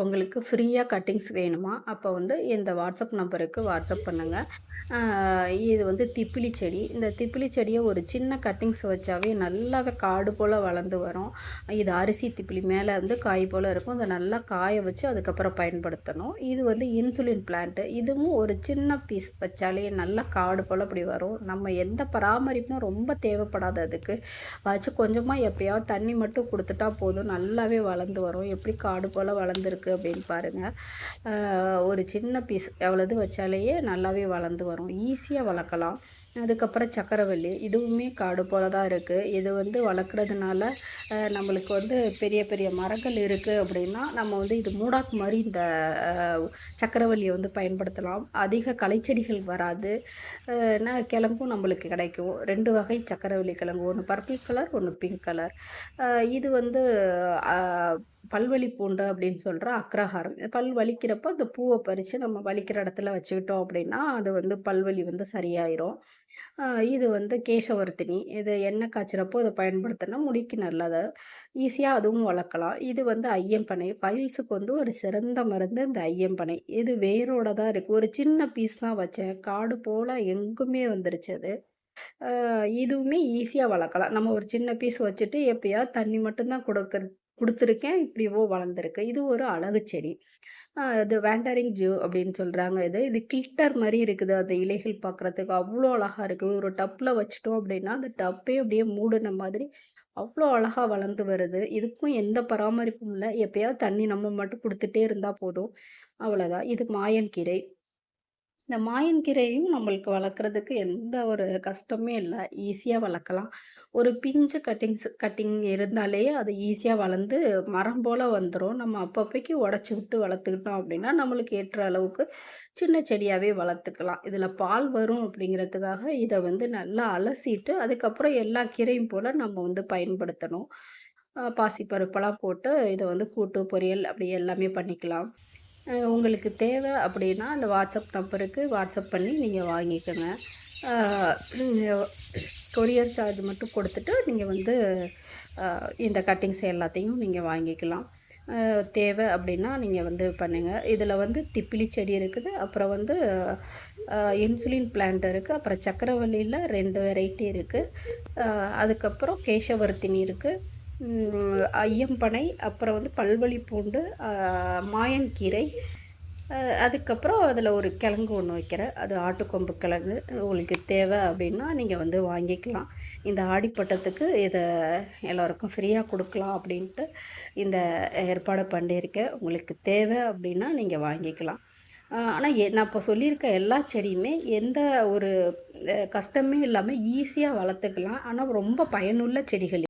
உங்களுக்கு ஃப்ரீயாக கட்டிங்ஸ் வேணுமா? அப்போ வந்து இந்த வாட்ஸ்அப் நம்பருக்கு வாட்ஸ்அப் பண்ணுங்கள் இது வந்து திப்பிலி செடி. இந்த திப்பிலி செடியை ஒரு சின்ன கட்டிங்ஸ் வச்சாவே நல்லாவே காடு போல் வளர்ந்து வரும். இது அரிசி திப்பிலி மேலே வந்து காய் போல் இருக்கும். அதை நல்லா காய வச்சு அதுக்கப்புறம் பயன்படுத்தணும். இது வந்து இன்சுலின் பிளான்ட்டு இதுவும் ஒரு சின்ன பீஸ் வச்சாலே நல்லா காடு போல் அப்படி வரும். நம்ம எந்த பராமரிப்பும் ரொம்ப தேவைப்படாது அதுக்கு. வச்சு கொஞ்சமாக எப்பயாவது தண்ணி மட்டும் கொடுத்துட்டா போதும். நல்லாவே வளர்ந்து வரும். எப்படி காடு போல் வளர்ந்துருக்கு அப்படின்னு பாருங்க. ஒரு சின்ன பீஸ் எவ்வளது வச்சாலேயே நல்லாவே வளர்ந்து வரும். ஈஸியாக வளர்க்கலாம். அதுக்கப்புறம் சக்கரவள்ளி. இதுவுமே காடு போல தான் இருக்குது இது வந்து வளர்க்குறதுனால நம்மளுக்கு வந்து பெரிய பெரிய மரங்கள் இருக்குது அப்படின்னா, நம்ம வந்து இது மூடாக்கு மாதிரி இந்த சக்கரவள்ளியை வந்து பயன்படுத்தலாம். அதிக களைச்செடிகள் வராது. அ கிழங்கும் நம்மளுக்கு கிடைக்கும். ரெண்டு வகை சக்கரவள்ளி கிழங்கு. ஒன்று பர்பிள் கலர், ஒன்று பிங்க் கலர். இது வந்து பல்வலி பூண்டு அப்படின்னு சொல்கிற அக்ரஹாரம். பல் வலிக்கிறப்போ அந்த பூவை பறித்து நம்ம வலிக்கிற இடத்துல வச்சுக்கிட்டோம் அப்படின்னா, அது வந்து பல்வலி வந்து சரியாயிரும். இது வந்து கேசவர்த்தினி. இது எண்ணெய் காய்ச்சிறப்போ அதை பயன்படுத்தினா முடிக்கு நல்லது. ஈஸியாக அதுவும் வளர்க்கலாம். இது வந்து ஐயம்பனை. ஃபைல்ஸுக்கு வந்து ஒரு சிறந்த மருந்து இந்த ஐயம்பனை. இது வேரோட தான் இருக்குது ஒரு சின்ன பீஸ் தான் வச்சேன். காடு போல் எங்குமே வந்துருச்சு அது. இதுவுமே ஈஸியாக வளர்க்கலாம். நம்ம ஒரு சின்ன பீஸ் வச்சுட்டு எப்பயாவது தண்ணி மட்டும்தான் கொடுக்க கொடுத்துருக்கேன் இப்படியோ வளர்ந்துருக்கு. இது ஒரு அழகு செடி. இது வேண்டரிங் ஜூ அப்படின்னு சொல்கிறாங்க இது. இது கிளிட்டர் மாதிரி இருக்குது. அந்த இலைகள் பார்க்குறதுக்கு அவ்வளோ அழகாக இருக்குது ஒரு டப்பில் வச்சுட்டோம் அப்படின்னா, அந்த டப்பே அப்படியே மூடுன மாதிரி அவ்வளோ அழகாக வளர்ந்து வருது. இதுக்கும் எந்த பராமரிப்பும் இல்லை எப்பயாவது தண்ணி நம்ம மட்டும் கொடுத்துட்டே இருந்தால் போதும். அவ்வளோதான். இது மாயன் கீரை. இந்த மாயன் கீரையும் நம்மளுக்கு வளர்க்குறதுக்கு எந்த ஒரு கஷ்டமே இல்லை ஈஸியாக வளர்க்கலாம். ஒரு பிஞ்சு கட்டிங்ஸ் கட்டிங் இருந்தாலே அது ஈஸியாக வளர்ந்து மரம் போல் வந்துடும் நம்ம அப்பப்போக்கு உடச்சி விட்டு வளர்த்துக்கிட்டோம் அப்படின்னா, நம்மளுக்கு ஏற்ற அளவுக்கு சின்ன செடியாகவே வளர்த்துக்கலாம். இதில் பால் வரும் அப்படிங்கிறதுக்காக இதை வந்து நல்லா அலசிட்டு, அதுக்கப்புறம் எல்லா கீரையும் போல் நம்ம வந்து பயன்படுத்தணும். பாசிப்பருப்பெல்லாம் போட்டு இதை வந்து கூட்டு, பொரியல் அப்படி எல்லாமே பண்ணிக்கலாம். உங்களுக்கு தேவை அப்படின்னா, அந்த வாட்ஸ்அப் நம்பருக்கு வாட்ஸ்அப் பண்ணி நீங்கள் வாங்கிக்கோங்க கொரியர் சார்ஜ் மட்டும் கொடுத்துட்டு நீங்கள் வந்து இந்த கட்டிங்ஸ் எல்லாத்தையும் நீங்கள் வாங்கிக்கலாம். தேவை அப்படின்னா நீங்கள் வந்து பண்ணுங்கள் இதில் வந்து திப்பிலி செடி இருக்குது. அப்புறம் வந்து இன்சுலின் பிளான்ட் இருக்குது அப்புறம் சக்கரவள்ளியில் ரெண்டு வெரைட்டி இருக்குது அதுக்கப்புறம் கேசவர்த்தினி இருக்குது ஐயம்பனை, அப்புறம் வந்து பல்வழி பூண்டு, மாயன் கீரை. அதுக்கப்புறம் அதில் ஒரு கிழங்கு ஒன்று வைக்கிறேன். அது ஆட்டுக்கொம்பு கிழங்கு. உங்களுக்கு தேவை அப்படின்னா, நீங்கள் வந்து வாங்கிக்கலாம். இந்த ஆடிப்பட்டத்துக்கு இதை எல்லோருக்கும் ஃப்ரீயாக கொடுக்கலாம் அப்படின்ட்டு இந்த ஏற்பாடு பண்ணியிருக்கேன். உங்களுக்கு தேவை அப்படின்னா நீங்கள் வாங்கிக்கலாம். ஆனால் எ நான் இப்போ சொல்லியிருக்க எல்லா செடியுமே எந்த ஒரு கஷ்டமே இல்லாமல் ஈஸியாக வளர்த்துக்கலாம். ஆனால் ரொம்ப பயனுள்ள செடிகள்.